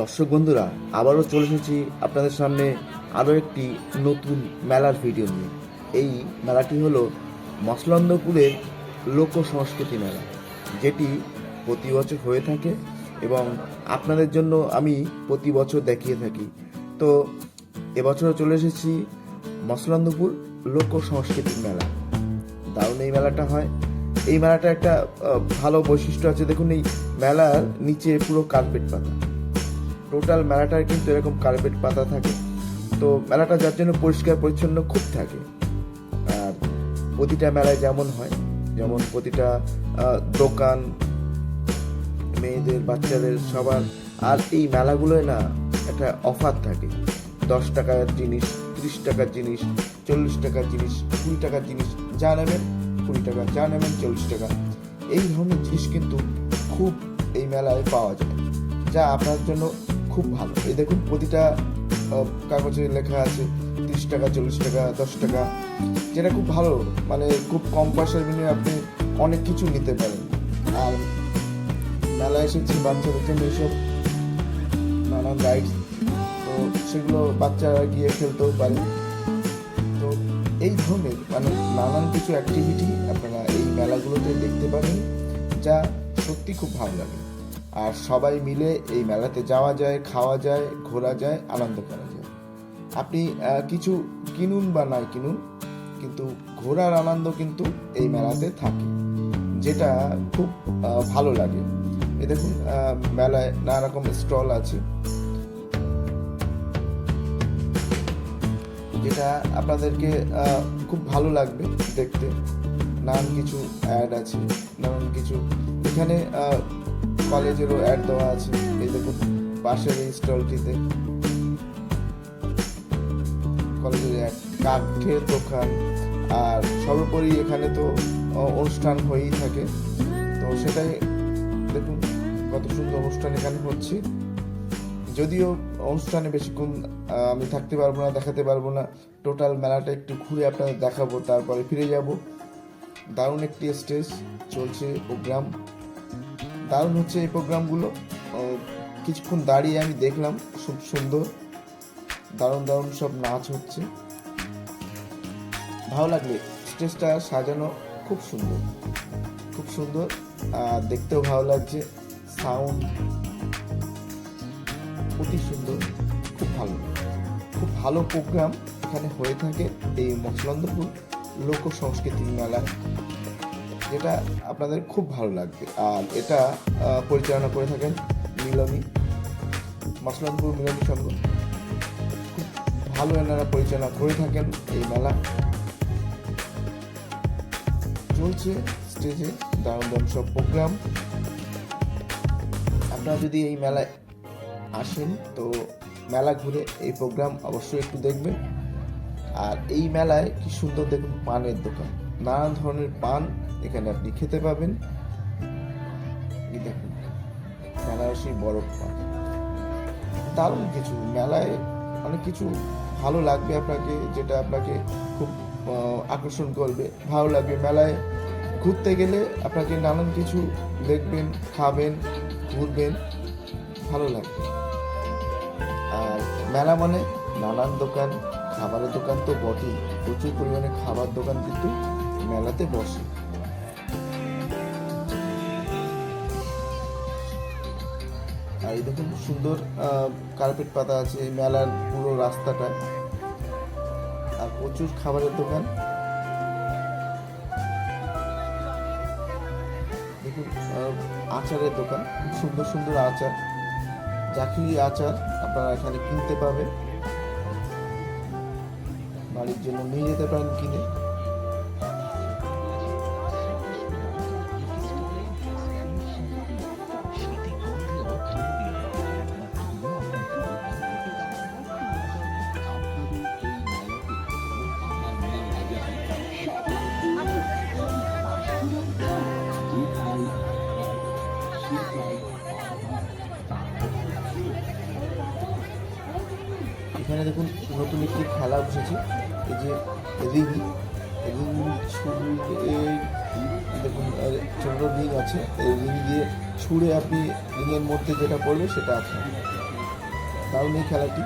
দর্শক বন্ধুরা, আবারও চলে এসেছি আপনাদের সামনে আরও একটি নতুন মেলার ভিডিও নিয়ে। এই মেলাটি হলো মসলন্দপুরের লোক সংস্কৃতি মেলা, যেটি প্রতি বছর হয়ে থাকে এবং আপনাদের জন্য আমি প্রতি বছর দেখিয়ে থাকি। তো এবছরও চলে এসেছি মসলন্দপুর লোক সংস্কৃতির মেলা। দারুণ এই মেলাটা হয়। এই মেলাটা একটা ভালো বৈশিষ্ট্য আছে। দেখুন এই মেলার নিচে পুরো কার্পেট পাতা। টোটাল মেলাটার কিন্তু এরকম কার্পেট পাতা থাকে। তো মেলাটা যার জন্য পরিষ্কার, পরিচ্ছন্ন খুব থাকে। আর প্রতিটা মেলায় যেমন হয়, যেমন প্রতিটা দোকান, মেয়েদের, বাচ্চাদের, সবার। আর এই মেলাগুলোয় না একটা অফার থাকে। দশ টাকার জিনিস, ত্রিশ টাকার জিনিস, চল্লিশ টাকার জিনিস, কুড়ি টাকার জিনিস যা নেবেন, কুড়ি টাকা যা নেবেন, চল্লিশ টাকা। এই ধরনের জিনিস কিন্তু খুব এই মেলায় পাওয়া যায়। যা আপনার জন্য খুব ভালো। এই দেখুন, প্রতিটা কাগজে লেখা আছে, তিরিশ টাকা, চল্লিশ টাকা, দশ টাকা। যেটা খুব ভালো মানে খুব কম পয়সার বিনিময়ে আপনি অনেক কিছু নিতে পারেন। আর মেলায় এসেছি, বাচ্চাদের জন্য এইসব নানান রাইডস তো সেগুলো বাচ্চারা গিয়ে খেলতেও পারে। তো এই ধরনের মানে নানান কিছু অ্যাক্টিভিটি আপনারা এই মেলাগুলোতে দেখতে পাবেন যা সত্যি খুব ভালো লাগে। আর সবাই মিলে এই মেলাতে যাওয়া যায়, খাওয়া যায়, ঘোরা যায়, আনন্দ করা যায়। আপনি কিছু কিনুন বা নাই কিনুন, কিন্তু ঘোরার আনন্দ কিন্তু এই মেলাতে থাকে, যেটা খুব ভালো লাগে। এ দেখুন মেলায় নানা রকম স্টল আছে। যেটা আপনাদেরকে খুব ভালো লাগবে দেখতে। নানান কিছু অ্যাড আছে, নানান কিছু। এখানে কলেজেরও অ্যাড দেওয়া আছে। এই দেখুন, পাশের এই স্টলটিতে কলেজের অ্যাড কাঠের দোকান। আর সর্বোপরি এখানে তো অনুষ্ঠান হয়েই থাকে। তো সেটাই দেখুন, কত সুন্দর অনুষ্ঠান এখানে হচ্ছে। যদিও অনুষ্ঠানে বেশিক্ষণ আমি থাকতে পারব না, দেখাতে পারব না। টোটাল মেলাটা একটু ঘুরে আপনাদের দেখাবো, তারপরে ফিরে যাব। দারুণ একটি স্টেজ চলছে প্রোগ্রাম দারুণ হচ্ছে এই প্রোগ্রামগুলো। কিছুক্ষণ দাঁড়িয়ে আমি দেখলাম, খুব সুন্দর। দারুণ দারুণ সব নাচ হচ্ছে। ভালো লাগলে, স্টেজটা সাজানো খুব সুন্দর। খুব সুন্দর, আর দেখতেও ভালো লাগছে। সাউন্ড অতি সুন্দর, খুব ভালো। খুব ভালো প্রোগ্রাম এখানে হয়ে থাকে এই মসলন্দপুর লোক সংস্কৃতি মেলায়। যেটা আপনাদের খুব ভালো লাগবে। আর এটা পরিচালনা করে থাকেন মিলনী মসলন্দপুর মিলনী সংঘ। খুব ভালো এনারা পরিচালনা করে থাকেন এই মেলা। চলছে স্টেজে দারুণ দারুণ সব প্রোগ্রাম। আপনারা যদি এই মেলায় আসেন, তো মেলা ঘুরে এই প্রোগ্রাম অবশ্যই একটু দেখবেন। আর এই মেলায় কি সুন্দর দেখুন পানের দোকান। নানান ধরনের পান এখানে আপনি খেতে পাবেন। দেখুন, বেনারসি বরফ পান দারুণ কিছু, মেলায় অনেক কিছু ভালো লাগবে আপনাকে, যেটা আপনাকে খুব আকর্ষণ করবে। ভালো লাগবে মেলায় ঘুরতে গেলে আপনাকে নানান কিছু দেখবেন, খাবেন, ঘুরবেন, ভালো লাগবে। আর মেলা মানে নানান দোকান, খাবারের দোকান তো বটেই। প্রচুর পরিমাণে খাবার দোকান কিন্তু মেলাতে বসে। আর এই দেখুন সুন্দর কার্পেট পাতা আছে মেলার পুরো রাস্তাটা। আর প্রচুর খাবারের দোকান। দেখুন আচারের দোকান, খুব সুন্দর সুন্দর আচার। জাকিরি আচার আপনারা এখানে কিনতে পাবেন। বাড়ির জন্য নিয়ে যেতে পারেন কিনে। এখানে দেখুন নতুন একটি খেলা বসেছে। এই যে রিং রিং ছুড়ে দেখুন ছোটো রিং আছে। এই রিং দিয়ে ছুঁড়ে আপনি রিংয়ের মধ্যে যেটা পড়বে সেটা আপনার দারুণ এই খেলাটি।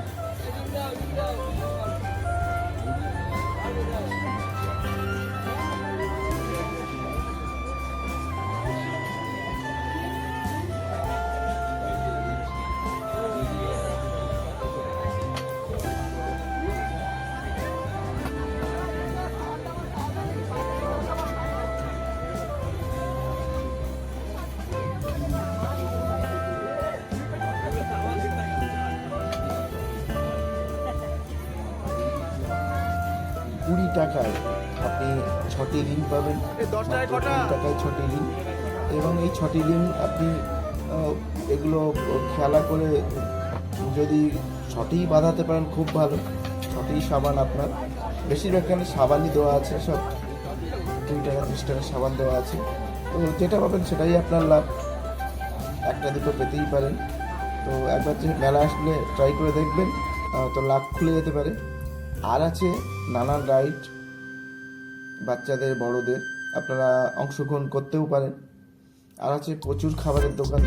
টাকায় আপনি ছটি রিং পাবেন। কুড়ি টাকায় ছটি রিং এবং এই ছটি রিং আপনি এগুলো খেলা করে যদি ছটি বাঁধাতে পারেন খুব ভালো। ছটি সাবান আপনার। বেশিরভাগ এখানে সাবানই দেওয়া আছে সব কুড়ি টাকা ত্রিশ টাকা সাবান দেওয়া আছে। তো যেটা পাবেন সেটাই আপনার লাভ। একটা দুটো পেতেই পারেন। তো একবার মেলা আসলে ট্রাই করে দেখবেন তো লাভ খুলে যেতে পারে। আর আছে নানান রাইড বাচ্চাদের, বড়দের, আপনারা অংশগ্রহণ করতেও পারেন। আর আছে প্রচুর খাবারের দোকান।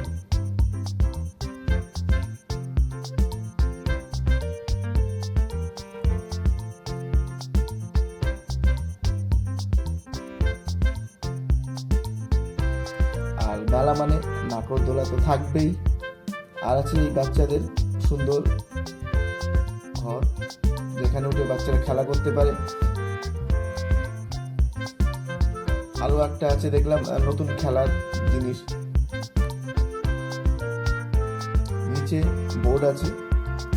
আর মেলা মানে নাকরদোলা তো থাকবেই। আর আছে এই বাচ্চাদের সুন্দর ঘর, যেখানে উঠে বাচ্চারা খেলা করতে পারে। আরও একটা আছে, দেখলাম নতুন খেলার জিনিস। নিচে বোর্ড আছে,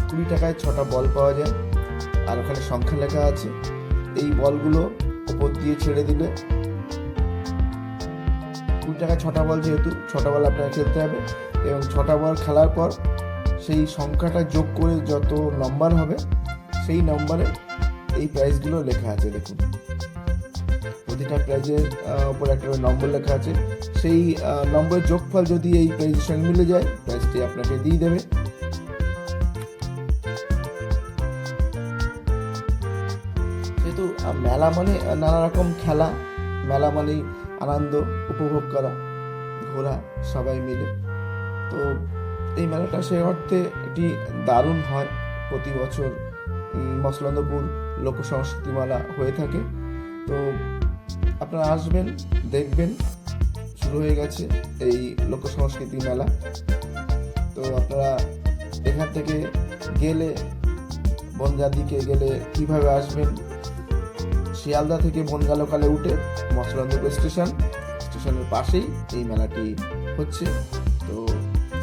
কুড়ি টাকায় ছটা বল পাওয়া যায়, আর ওখানে সংখ্যা লেখা আছে। এই বলগুলো ওপর দিয়ে ছেড়ে দিলে কুড়ি টাকায় ছটা বল যেহেতু, ছটা বল আপনাকে খেলতে হবে, এবং ছটা বল খেলার পর সেই সংখ্যাটা যোগ করে যত নম্বর হবে, সেই নম্বরে এই প্রাইসগুলো লেখা আছে, দেখুন। প্রতিটা প্রাইজের উপর একটা নম্বর লেখা আছে। সেই নম্বরের যোগফল যদি এই প্রাইজের সঙ্গে মিলে যায় প্রাইজটি আপনাকে দিয়ে দেবে। যেহেতু মেলা মানে নানা রকম খেলা, মেলা মানেই আনন্দ, উপভোগ করা, ঘোরা, সবাই মিলে। তো এই মেলাটা সে অর্থে একটি দারুণ হয়। প্রতি বছর মসলন্দপুর লোক সংস্কৃতি মেলা হয়ে থাকে। তো আপনারা আসবেন, দেখবেন, শুরু হয়ে গেছে এই লোক সংস্কৃতি মেলা। তো আপনারা এখান থেকে গেলে বনগাঁ দিকে গেলে কীভাবে আসবেন? শিয়ালদা থেকে বনগা লোকালে উঠে মসলন্দপুর স্টেশন, স্টেশনের পাশেই এই মেলাটি হচ্ছে।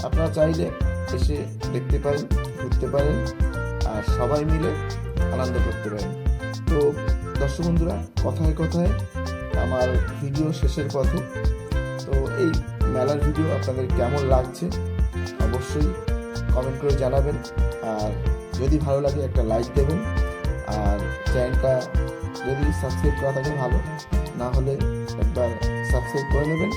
আপনারা চাইলে এসে দেখতে পারেন, ঘুরতে পারেন, আর সবাই মিলে আনন্দ করতে পারেন। তো দর্শক বন্ধুরা, কথায় কথায় আমার ভিডিও শেষের পথে। তো এই মেলার ভিডিও আপনাদের কেমন লাগছে? অবশ্যই কমেন্ট করে জানাবেন। আর যদি ভালো লাগে একটা লাইক দেবেন। আর চ্যানেলটা যদি সাবস্ক্রাইব করা থাকে ভালো, না হলে একবার সাবস্ক্রাইব করে নেবেন।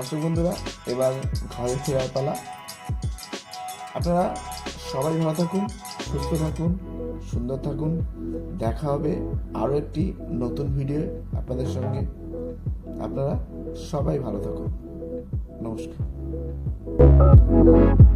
দর্শক বন্ধুরা, এবার ঘরে ফেরার পালা। আপনারা সবাই ভালো থাকুন, সুস্থ থাকুন, সুন্দর থাকুন। দেখা হবে আরও একটি নতুন ভিডিও আপনাদের সঙ্গে। আপনারা সবাই ভালো থাকুন। নমস্কার।